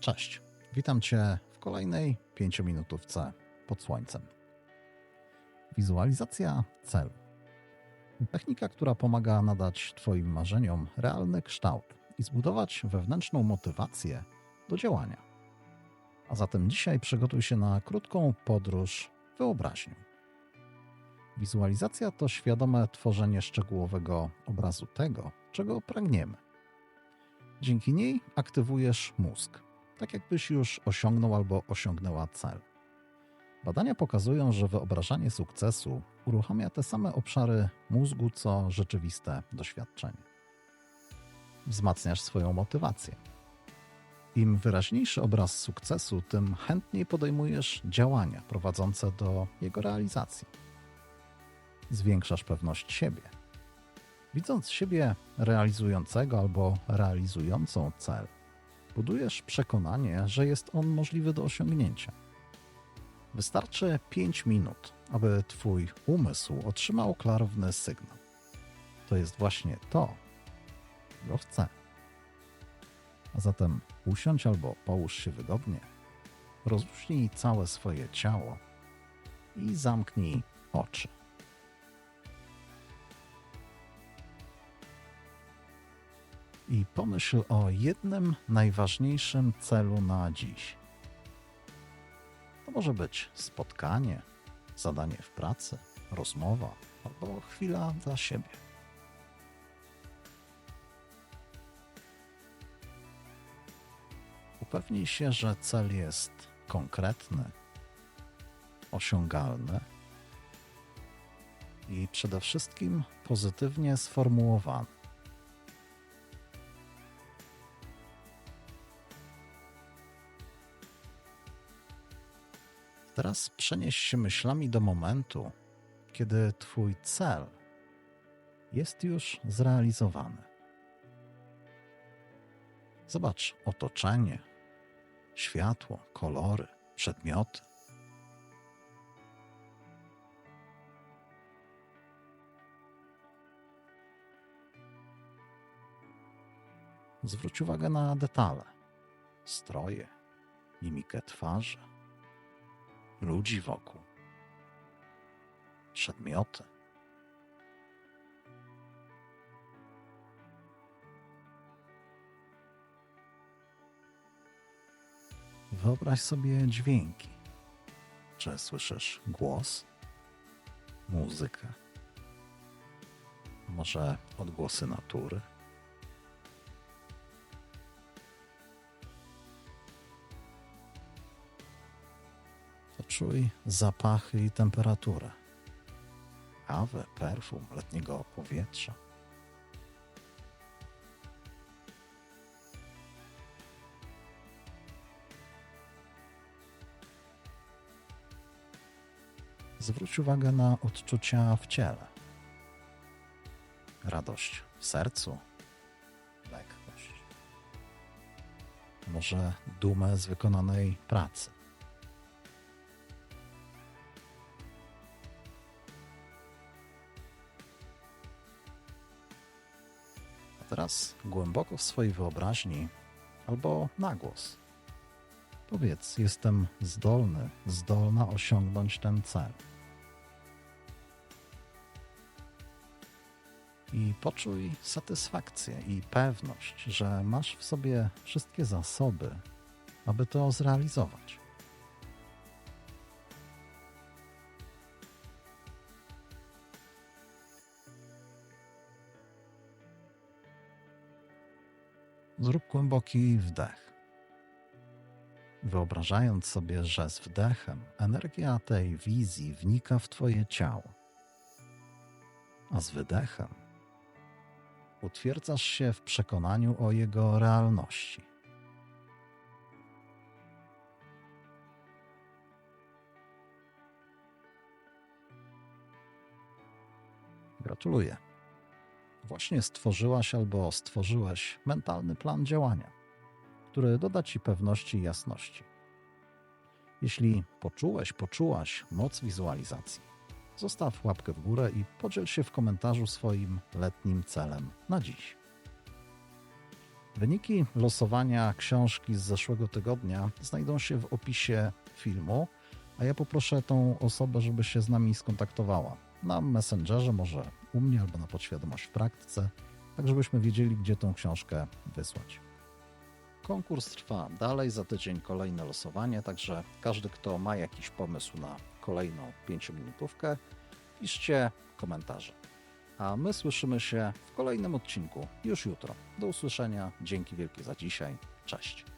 Cześć, witam Cię w kolejnej 5-minutówce pod słońcem. Wizualizacja celu. Technika, która pomaga nadać Twoim marzeniom realny kształt i zbudować wewnętrzną motywację do działania. A zatem dzisiaj przygotuj się na krótką podróż wyobraźnią. Wizualizacja to świadome tworzenie szczegółowego obrazu tego, czego pragniemy. Dzięki niej aktywujesz mózg, tak jakbyś już osiągnął albo osiągnęła cel. Badania pokazują, że wyobrażanie sukcesu uruchamia te same obszary mózgu co rzeczywiste doświadczenie. Wzmacniasz swoją motywację. Im wyraźniejszy obraz sukcesu, tym chętniej podejmujesz działania prowadzące do jego realizacji. Zwiększasz pewność siebie. Widząc siebie realizującego albo realizującą cel, budujesz przekonanie, że jest on możliwy do osiągnięcia. Wystarczy 5 minut, aby Twój umysł otrzymał klarowny sygnał. To jest właśnie to, czego chcę. A zatem usiądź albo połóż się wygodnie, rozluźnij całe swoje ciało i zamknij oczy. I pomyśl o jednym najważniejszym celu na dziś. To może być spotkanie, zadanie w pracy, rozmowa albo chwila dla siebie. Upewnij się, że cel jest konkretny, osiągalny i przede wszystkim pozytywnie sformułowany. Teraz przenieś się myślami do momentu, kiedy Twój cel jest już zrealizowany. Zobacz otoczenie, światło, kolory, przedmioty. Zwróć uwagę na detale, stroje, mimikę twarzy ludzi wokół, przedmioty. Wyobraź sobie dźwięki. Czy słyszysz głos, muzykę, może odgłosy natury? Czuj zapachy i temperaturę. Kawę, perfum letniego powietrza. Zwróć uwagę na odczucia w ciele. Radość w sercu, lekkość. Może dumę z wykonanej pracy. Teraz głęboko w swojej wyobraźni albo na głos. Powiedz, jestem zdolny, zdolna osiągnąć ten cel. I poczuj satysfakcję i pewność, że masz w sobie wszystkie zasoby, aby to zrealizować. Zrób głęboki wdech. Wyobrażając sobie, że z wdechem energia tej wizji wnika w Twoje ciało, a z wydechem utwierdzasz się w przekonaniu o jego realności. Gratuluję właśnie stworzyłaś albo stworzyłeś mentalny plan działania, który doda ci pewności i jasności. Jeśli poczułeś, poczułaś moc wizualizacji, zostaw łapkę w górę i podziel się w komentarzu swoim letnim celem na dziś. Wyniki losowania książki z zeszłego tygodnia znajdą się w opisie filmu, a ja poproszę tą osobę, żeby się z nami skontaktowała na Messengerze, może u mnie albo na podświadomość w praktyce, tak żebyśmy wiedzieli, gdzie tą książkę wysłać. Konkurs trwa dalej, za tydzień kolejne losowanie, także każdy, kto ma jakiś pomysł na kolejną pięciominutówkę, piszcie komentarze. A my słyszymy się w kolejnym odcinku już jutro. Do usłyszenia, dzięki wielkie za dzisiaj, cześć.